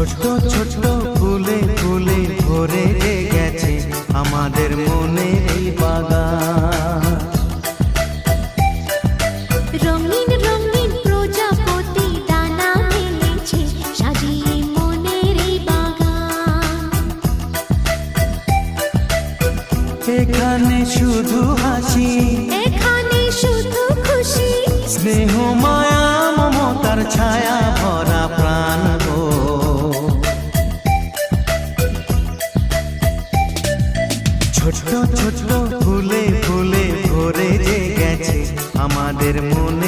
ছোট ছোট ফুলে ফুলে ভরে গেছে আমাদের মনের এই প্রজাপতি দানা মেলেছে সাজিয়ে এই বাগান। এখানে শুধু হাসি এখানে শুধু খুশি। স্নেহ মায়া মমতার ছায়া ছোট্ট ছোট্ট ফুলে ফুলে ভরে যে গেছে আমাদের মন।